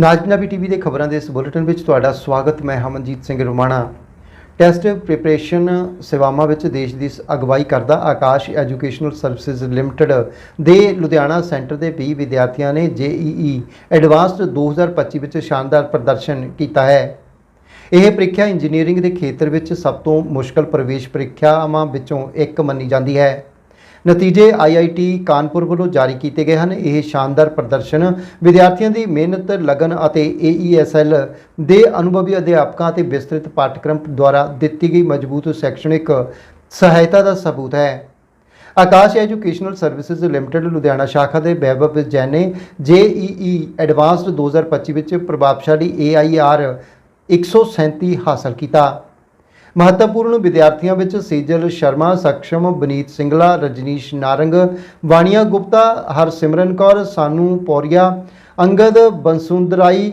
ਨਾਜ Punjabi TV ਦੇ ਖਬਰਾਂ ਦੇ ਇਸ ਬੁਲੇਟਿਨ ਵਿੱਚ ਤੁਹਾਡਾ ਸਵਾਗਤ, ਮੈਂ ਹਮਨਜੀਤ ਸਿੰਘ ਰੋਮਾਣਾ। ਟੈਸਟ ਪ੍ਰੀਪਰੇਸ਼ਨ ਸੇਵਾਵਾਂ ਵਿੱਚ ਦੇਸ਼ ਦੀ ਅਗਵਾਈ ਕਰਦਾ ਆਕਾਸ਼ ਐਜੂਕੇਸ਼ਨਲ ਸਰਵਿਸਿਜ਼ ਲਿਮਟਿਡ ਦੇ ਲੁਧਿਆਣਾ ਸੈਂਟਰ ਦੇ 20 ਵਿਦਿਆਰਥੀਆਂ ਨੇ ਜੇਈਈ ਐਡਵਾਂਸਡ 2025 ਵਿੱਚ ਸ਼ਾਨਦਾਰ ਪ੍ਰਦਰਸ਼ਨ ਕੀਤਾ ਹੈ। ਇਹ ਪ੍ਰੀਖਿਆ ਇੰਜੀਨੀਅਰਿੰਗ ਦੇ ਖੇਤਰ ਵਿੱਚ ਸਭ ਤੋਂ ਮੁਸ਼ਕਲ ਪ੍ਰਵੇਸ਼ ਪ੍ਰੀਖਿਆਵਾਂ ਵਿੱਚੋਂ ਇੱਕ ਮੰਨੀ ਜਾਂਦੀ ਹੈ। ਨਤੀਜੇ ਆਈਆਈਟੀ ਕਾਨਪੁਰ ਵੱਲੋਂ ਜਾਰੀ ਕੀਤੇ ਗਏ ਹਨ। ਇਹ ਸ਼ਾਨਦਾਰ ਪ੍ਰਦਰਸ਼ਨ ਵਿਦਿਆਰਥੀਆਂ ਦੀ ਮਿਹਨਤ, ਲਗਨ ਅਤੇ ਏਈਐਸਐਲ ਦੇ ਅਨੁਭਵੀ ਅਧਿਆਪਕਾਂ ਅਤੇ ਵਿਸਤ੍ਰਿਤ ਪਾਠਕ੍ਰਮ ਦੁਆਰਾ ਦਿੱਤੀ ਗਈ ਮਜ਼ਬੂਤ ਸ਼ੈਕਸ਼ਣਿਕ ਸਹਾਇਤਾ ਦਾ ਸਬੂਤ ਹੈ। Aakash educational services limited, Ludhiana ਸ਼ਾਖਾ ਦੇ ਵੈਭਵ ਜੈਨ ਨੇ ਜੇਈਈ ਐਡਵਾਂਸਡ 2025 ਵਿੱਚ ਪ੍ਰਭਾਵਸ਼ਾਲੀ ਏਆਈਆਰ 137 ਹਾਸਲ ਕੀਤਾ। ਮਹੱਤਵਪੂਰਨ ਵਿਦਿਆਰਥੀਆਂ ਵਿੱਚ ਸੀਜਲ ਸ਼ਰਮਾ ਸਕਸ਼ਮ ਬਨੀਤ ਸਿੰਗਲਾ, ਰਜਨੀਸ਼ ਨਾਰੰਗ, ਵਾਣੀਆ ਗੁਪਤਾ, ਹਰਸਿਮਰਨ ਕੌਰ, ਸਾਨੂ ਪੌਰੀਆ, ਅੰਗਦ ਬੰਸੁੰਦਰਾਈ,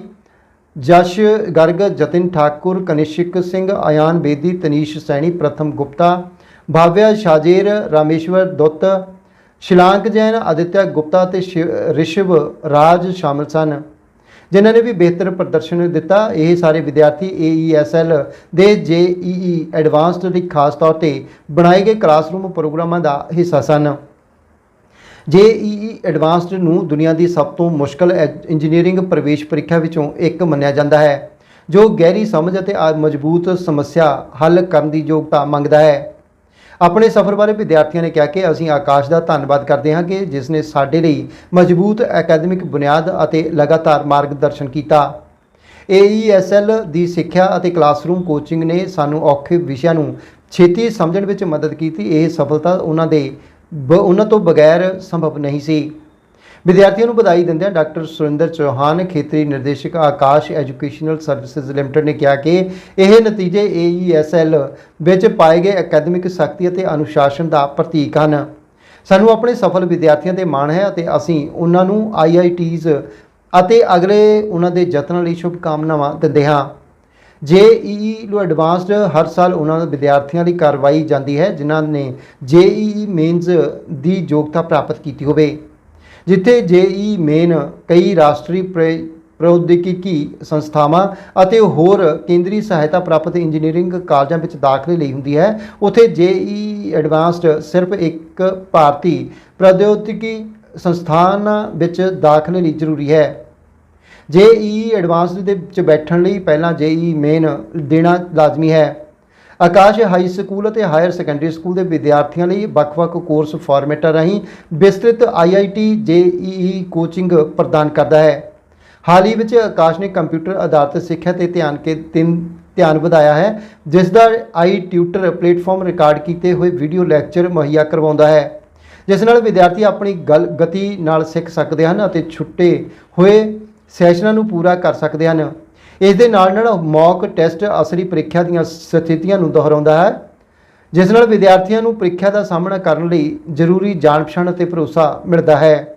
ਜਸ਼ ਗਰਗ, ਜਤਿਨ ਠਾਕੁਰ, ਕਨਿਸ਼ਕ ਸਿੰਘ ਆਯਾਨ ਬੇਦੀ, ਤਨੀਸ਼ ਸੈਣੀ, ਪ੍ਰਥਮ ਗੁਪਤਾ, ਭਾਵਿਆ ਸ਼ਾਜੇਰ, ਰਾਮੇਸ਼ਵਰ ਦੁੱਤ ਸ਼ਿਲਾਂਕ ਜੈਨ, ਆਦਿਤਿਆ ਗੁਪਤਾ ਅਤੇ ਸ਼ਿਵ- ਰਿਸ਼ਵ ਰਾਜ ਸ਼ਾਮਲ ਸਨ। ਜਿਨ੍ਹਾਂ ਨੇ ਵੀ ਬਿਹਤਰ ਪ੍ਰਦਰਸ਼ਨ ਦਿੱਤਾ, ਇਹ ਸਾਰੇ ਵਿਦਿਆਰਥੀ AESL ਦੇ JEE ਐਡਵਾਂਸਡ ਦੀ ਖਾਸ ਤੌਰ ਤੇ ਬਣਾਏ ਗਏ ਕਲਾਸਰੂਮ ਪ੍ਰੋਗਰਾਮਾਂ ਦਾ ਹਿੱਸਾ ਸਨ। JEE ਐਡਵਾਂਸਡ ਨੂੰ ਦੁਨੀਆ ਦੀ ਸਭ ਤੋਂ ਮੁਸ਼ਕਲ ਐ- ਇੰਜੀਨੀਅਰਿੰਗ ਪ੍ਰਵੇਸ਼ ਪ੍ਰੀਖਿਆ ਵਿੱਚੋਂ ਇੱਕ ਮੰਨਿਆ ਜਾਂਦਾ ਹੈ, ਜੋ ਗਹਿਰੀ ਸਮਝ ਅਤੇ ਆ- ਮਜ਼ਬੂਤ ਸਮੱਸਿਆ ਹੱਲ ਕਰਨ ਦੀ ਯੋਗਤਾ ਮੰਗਦਾ ਹੈ। ਆਪਣੇ ਸਫ਼ਰ ਬਾਰੇ ਵਿਦਿਆਰਥੀਆਂ ਨੇ ਕਿਹਾ ਕਿ ਅਸੀਂ ਆਕਾਸ਼ ਦਾ ਧੰਨਵਾਦ ਕਰਦੇ ਹਾਂ ਕਿ ਜਿਸ ਨੇ ਸਾਡੇ ਲਈ ਮਜ਼ਬੂਤ ਅਕੈਡਮਿਕ ਬੁਨਿਆਦ ਅਤੇ ਲਗਾਤਾਰ ਮਾਰਗਦਰਸ਼ਨ ਕੀਤਾ। AESL ਦੀ ਸਿੱਖਿਆ ਅਤੇ ਕਲਾਸਰੂਮ ਕੋਚਿੰਗ ਨੇ ਸਾਨੂੰ ਔਖੇ ਵਿਸ਼ਿਆਂ ਨੂੰ ਛੇਤੀ ਸਮਝਣ ਵਿੱਚ ਮਦਦ ਕੀਤੀ। ਇਹ ਸਫਲਤਾ ਉਹਨਾਂ ਦੇ ਬ- ਉਹਨਾਂ ਤੋਂ ਬਗੈਰ ਸੰਭਵ ਨਹੀਂ ਸੀ। ਵਿਦਿਆਰਥੀਆਂ ਨੂੰ ਵਧਾਈ ਦਿੰਦਿਆਂ ਡਾਕਟਰ ਸੁਰਿੰਦਰ ਚੌਹਾਨ ਖੇਤਰੀ ਨਿਰਦੇਸ਼ਕ ਆਕਾਸ਼ ਐਜੂਕੇਸ਼ਨਲ ਸਰਵਿਸਿਜ਼ ਲਿਮਟਿਡ ਨੇ ਕਿਹਾ ਕਿ ਇਹ ਨਤੀਜੇ AESL ਵਿੱਚ ਪਾਏ ਗਏ ਅਕੈਡਮਿਕ ਸ਼ਕਤੀ ਅਤੇ ਅਨੁਸ਼ਾਸਨ ਦਾ ਪ੍ਰਤੀਕ ਹਨ। ਸਾਨੂੰ ਆਪਣੇ ਸਫਲ ਵਿਦਿਆਰਥੀਆਂ ਤੇ ਮਾਣ ਹੈ ਅਤੇ ਅਸੀਂ ਉਹਨਾਂ ਨੂੰ IITs ਅਤੇ ਅਗਲੇ ਉਹਨਾਂ ਦੇ ਯਤਨਾਂ ਲਈ ਸ਼ੁਭਕਾਮਨਾਵਾਂ ਦਿੰਦੇ ਹਾਂ। ਜੇਈਈ ਨੂੰ ਐਡਵਾਂਸਡ ਹਰ ਸਾਲ ਉਹਨਾਂ ਦੇ ਵਿਦਿਆਰਥੀਆਂ ਲਈ ਕਰਵਾਈ ਜਾਂਦੀ ਹੈ, ਜਿਨ੍ਹਾਂ ਨੇ ਜੇਈਈ ਮੇਨਜ਼ ਦੀ ਯੋਗਤਾ ਪ੍ਰਾਪਤ ਕੀਤੀ ਹੋਵੇ। ਜਿੱਥੇ ਜੇਈ ਮੇਨ ਕਈ ਰਾਸ਼ਟਰੀ ਪ੍ਰੇ- ਪ੍ਰੌਦਯੋਗਿਕੀ ਸੰਸਥਾਵਾਂ ਅਤੇ ਹੋਰ ਕੇਂਦਰੀ ਸਹਾਇਤਾ ਪ੍ਰਾਪਤ ਇੰਜੀਨੀਅਰਿੰਗ ਕਾਲਜਾਂ ਵਿੱਚ ਦਾਖਲੇ ਲਈ ਹੁੰਦੀ ਹੈ। ਉੱਥੇ ਜੇਈ ਐਡਵਾਂਸਡ ਸਿਰਫ ਇੱਕ ਭਾਰਤੀ ਪ੍ਰੌਦਯੋਗਿਕੀ ਸੰਸਥਾਨ ਵਿੱਚ ਦਾਖਲੇ ਲਈ ਜ਼ਰੂਰੀ ਹੈ। ਜੇਈ ਐਡਵਾਂਸਡ ਦੇ ਵਿੱਚ ਬੈਠਣ ਲਈ ਪਹਿਲਾਂ ਜੇਈ ਮੇਨ ਦੇਣਾ ਲਾਜ਼ਮੀ ਹੈ। ਆਕਾਸ਼ ਹਾਈ ਸਕੂਲ ਅਤੇ ਹਾਇਰ ਸੈਕੰਡਰੀ ਸਕੂਲ ਦੇ ਵਿਦਿਆਰਥੀਆਂ ਲਈ ਵੱਖ-ਵੱਖ ਕੋਰਸ ਫਾਰਮੈਟਾਂ ਰਾਹੀਂ ਵਿਸਤ੍ਰਿਤ ਆਈਆਈਟੀ ਜੇਈਈ ਕੋਚਿੰਗ ਪ੍ਰਦਾਨ ਕਰਦਾ ਹੈ। ਹਾਲ ਹੀ ਵਿੱਚ ਆਕਾਸ਼ ਨੇ ਕੰਪਿਊਟਰ ਆਧਾਰਿਤ ਸਿੱਖਿਆ ਤੇ ਧਿਆਨ ਕੇ ਤਿੰਨ ਧਿਆਨ ਵਧਾਇਆ ਹੈ, ਜਿਸ ਦਾ ਆਈ ਟਿਊਟਰ ਪਲੇਟਫਾਰਮ ਰਿਕਾਰਡ ਕੀਤੇ ਹੋਏ ਵੀਡੀਓ ਲੈਕਚਰ ਮੁਹੱਈਆ ਕਰਵਾਉਂਦਾ ਹੈ, ਜਿਸ ਨਾਲ ਵਿਦਿਆਰਥੀ ਆਪਣੀ ਗਲ ਗਤੀ ਨਾਲ ਸਿੱਖ ਸਕਦੇ ਹਨ ਅਤੇ ਛੁੱਟੇ ਹੋਏ ਸੈਸ਼ਨਾਂ ਨੂੰ ਪੂਰਾ ਕਰ ਸਕਦੇ ਹਨ। ਇਸ ਦੇ ਨਾਲ ਨਾਲ ਮੌਕ ਟੈਸਟ ਅਸਲੀ ਪ੍ਰੀਖਿਆ ਦੀਆਂ ਸਥਿਤੀਆਂ ਨੂੰ ਦੁਹਰਾਉਂਦਾ ਹੈ, ਜਿਸ ਨਾਲ ਵਿਦਿਆਰਥੀਆਂ ਨੂੰ ਪ੍ਰੀਖਿਆ ਦਾ ਸਾਹਮਣਾ ਕਰਨ ਲਈ ਜ਼ਰੂਰੀ ਜਾਣ ਪਛਾਣ ਅਤੇ ਭਰੋਸਾ ਮਿਲਦਾ ਹੈ।